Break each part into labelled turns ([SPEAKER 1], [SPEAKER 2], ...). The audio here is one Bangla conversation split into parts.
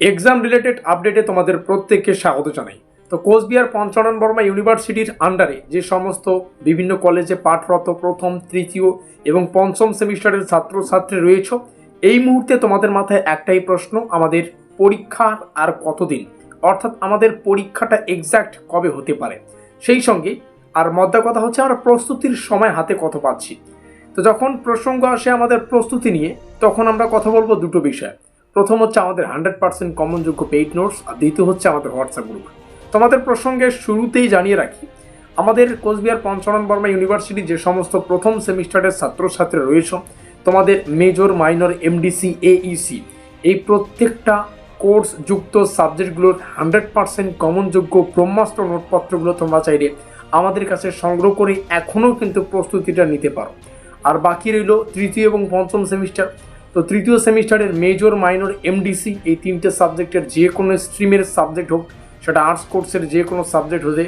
[SPEAKER 1] এক্সাম রিলেটেড আপডেটে তোমাদের প্রত্যেককে স্বাগত জানাই। তো কোচবিহার পঞ্চানন বর্মা ইউনিভার্সিটির আন্ডারে যে সমস্ত বিভিন্ন কলেজে পাঠরত প্রথম, তৃতীয় এবং পঞ্চম সেমিস্টারের ছাত্রছাত্রী রয়েছ, এই মুহূর্তে তোমাদের মাথায় একটাই প্রশ্ন, আমাদের পরীক্ষার আর কতদিন? অর্থাৎ আমাদের পরীক্ষাটা এক্স্যাক্ট কবে হতে পারে? সেই সঙ্গে আর মদ্দা কথা হচ্ছে আমরা প্রস্তুতির সময় হাতে কত পাচ্ছি? তো যখন প্রসঙ্গ আসে আমাদের প্রস্তুতি নিয়ে, তখন আমরা কথা বলব দুটো বিষয়। প্রথম হচ্ছে আমাদের হান্ড্রেড পার্সেন্ট কমনযোগ্য পেইড নোটস আর দ্বিতীয় হচ্ছে আমাদের হোয়াটসঅ্যাপ গ্রুপ তোমাদের প্রসঙ্গে শুরুতেই জানিয়ে রাখি, আমাদের কোচবিহার পঞ্চানন বর্মা ইউনিভার্সিটি যে সমস্ত প্রথম সেমিস্টারের ছাত্রছাত্রী রয়েছে, তোমাদের মেজর মাইনর এমডিসি এইসি এই প্রত্যেকটা কোর্স যুক্ত সাবজেক্টগুলোর হান্ড্রেড পার্সেন্ট কমনযোগ্য ব্রহ্মাস্ত্র নোটপত্রগুলো তোমরা চাইলে আমাদের কাছে সংগ্রহ করে এখনও কিন্তু প্রস্তুতিটা নিতে পারো। আর বাকি রইল তৃতীয় এবং পঞ্চম সেমিস্টার তো তৃতীয় সেমিস্টারের মেজর মাইনর এমডিসি এই তিনটে সাবজেক্টের যে কোনো স্ট্রিমের সাবজেক্ট হোক, সেটা আর্টস কোর্সের যে কোনো সাবজেক্ট হতে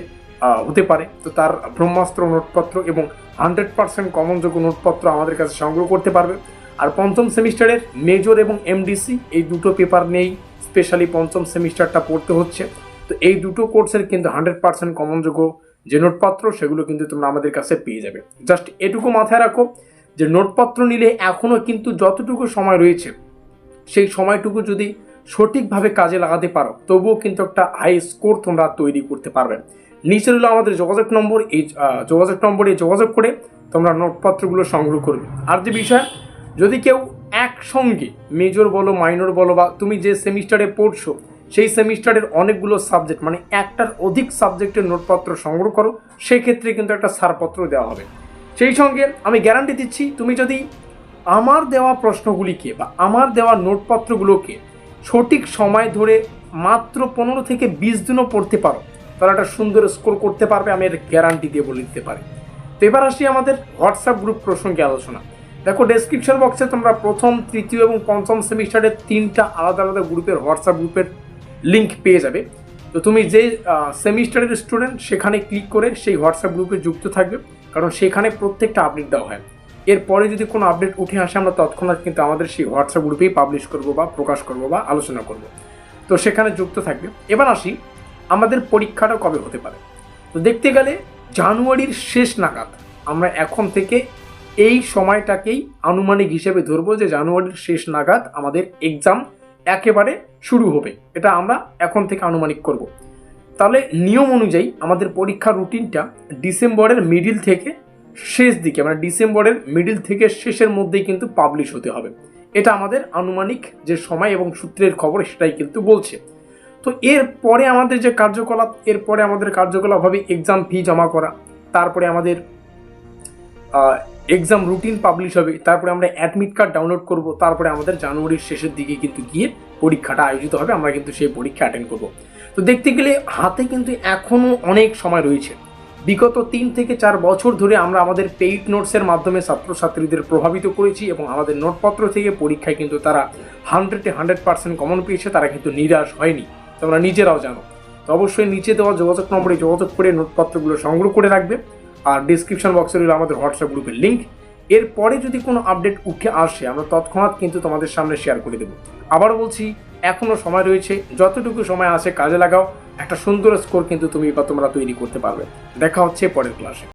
[SPEAKER 1] হতে পারে। তো তার ব্রহ্মাস্ত্র, নোটপত্র এবং হান্ড্রেড পার্সেন্ট কমনযোগ্য নোটপত্র আমাদের কাছে সংগ্রহ করতে পারবে। আর পঞ্চম সেমিস্টারের মেজর এবং এমডিসি এই দুটো পেপার নিয়েই স্পেশালি পঞ্চম সেমিস্টারটা পড়তে হচ্ছে। তো এই দুটো কোর্সের কিন্তু হান্ড্রেড পার্সেন্ট কমনযোগ্য যে নোটপত্র, সেগুলো কিন্তু তোমরা আমাদের কাছে পেয়ে যাবে। জাস্ট এটুকু মাথায় রাখো যে নোটপত্র নিলে এখনও কিন্তু যতটুকু সময় রয়েছে, সেই সময়টুকু যদি সঠিকভাবে কাজে লাগাতে পারো, তবুও কিন্তু একটা হাই স্কোর তোমরা তৈরি করতে পারবে। নিচে রইল আমাদের যোগাযোগ নম্বর, এই যোগাযোগ নম্বরে যোগাযোগ করে তোমরা নোটপত্রগুলো সংগ্রহ করবে। আর যে বিষয়, যদি কেউ একসঙ্গে মেজর বলো মাইনর বলো, বা তুমি যে সেমিস্টারে পড়ছো, সেই সেমিস্টারের অনেকগুলো সাবজেক্ট মানে একটার অধিক সাবজেক্টের নোটপত্র সংগ্রহ করো, সেক্ষেত্রে কিন্তু একটা ছাড়পত্র দেওয়া হবে। সেই সঙ্গে আমি গ্যারান্টি দিচ্ছি, তুমি যদি আমার দেওয়া প্রশ্নগুলিকে বা আমার দেওয়া নোটপত্রগুলোকে সঠিক সময় ধরে মাত্র পনেরো থেকে বিশ দিনও পড়তে পারো, তাহলে একটা সুন্দর স্কোর করতে পারবে, আমি এর গ্যারান্টি দিয়ে বলে দিতে পারি। তো এবার আসি আমাদের হোয়াটসঅ্যাপ গ্রুপ প্রসঙ্গে আলোচনা। দেখো ডেসক্রিপশন বক্সে তোমরা প্রথম, তৃতীয় এবং পঞ্চম সেমিস্টারের তিনটা আলাদা আলাদা গ্রুপের হোয়াটসঅ্যাপ গ্রুপের লিঙ্ক পেয়ে যাবে। তো তুমি যে সেমিস্টারের স্টুডেন্ট সেখানে ক্লিক করে সেই হোয়াটসঅ্যাপ গ্রুপে যুক্ত থাকবে। কারণ সেখানে প্রত্যেকটা আপডেট দেওয়া হয়। এরপরে যদি কোনো আপডেট উঠে আসে, আমরা তৎক্ষণাৎ কিন্তু আমাদের সেই হোয়াটসঅ্যাপ গ্রুপেই পাবলিশ করব বা প্রকাশ করব বা আলোচনা করব। তো সেখানে যুক্ত থাকবে। এবার আসি, আমাদের পরীক্ষাটা কবে হতে পারে? তো দেখতে গেলে জানুয়ারির শেষ নাগাদ আমরা এখন থেকে এই সময়টাকেই আনুমানিক হিসেবে ধরবো যে জানুয়ারির শেষ নাগাদ আমাদের এক্সাম একেবারে শুরু হবে। এটা আমরা এখন থেকে আনুমানিক করব। তাহলে নিয়ম অনুযায়ী আমাদের পরীক্ষার রুটিনটা ডিসেম্বরের মিডিল থেকে শেষ দিকে মানে ডিসেম্বরের মিডিল থেকে শেষের মধ্যেই কিন্তু পাবলিশ হতে হবে। এটা আমাদের আনুমানিক যে সময় এবং সূত্রের খবর সেটাই কিন্তু বলছে। তো এর পরে আমাদের যে কার্যকলাপ এরপরে আমাদের কার্যকলাপ হবে এক্সাম ফি জমা করা, তারপরে আমাদের এক্সাম রুটিন পাবলিশ হবে, তারপরে আমরা অ্যাডমিট কার্ড ডাউনলোড করব, তারপরে আমাদের জানুয়ারির শেষের দিকে কিন্তু গিয়ে পরীক্ষাটা আয়োজিত হবে, আমরা কিন্তু সেই পরীক্ষা অ্যাটেন্ড করব। তো দেখতে গেলে হাতে কিন্তু এখনও অনেক সময় রয়েছে। বিগত তিন থেকে চার বছর ধরে আমরা আমাদের পেইড নোটসের মাধ্যমে ছাত্রছাত্রীদের প্রভাবিত করেছি এবং আমাদের নোটপত্র থেকে পরীক্ষায় কিন্তু তারা হান্ড্রেডে হান্ড্রেড পার্সেন্ট কমন পেয়েছে, তারা কিন্তু নিরাশ হয়নি। তোমরা নিজেরাও জানো। তো অবশ্যই নিচে দেওয়া যোগাযোগ নম্বরে যোগাযোগ করে নোটপত্রগুলো সংগ্রহ করে রাখবে। আর ডিসক্রিপশন বক্সে রইল আমাদের হোয়াটসঅ্যাপ গ্রুপের লিঙ্ক এরপরে যদি কোনো আপডেট উঠে আসে, আমরা তৎক্ষণাৎ কিন্তু তোমাদের সামনে শেয়ার করে দেবো। আবার বলছি এখনও সময় রয়েছে। যতটুকু সময় আছে, কাজে লাগাও। একটা সুন্দর স্কোর কিন্তু তুমি বা তোমরা তৈরি করতে পারবে। দেখা হচ্ছে পরের ক্লাসে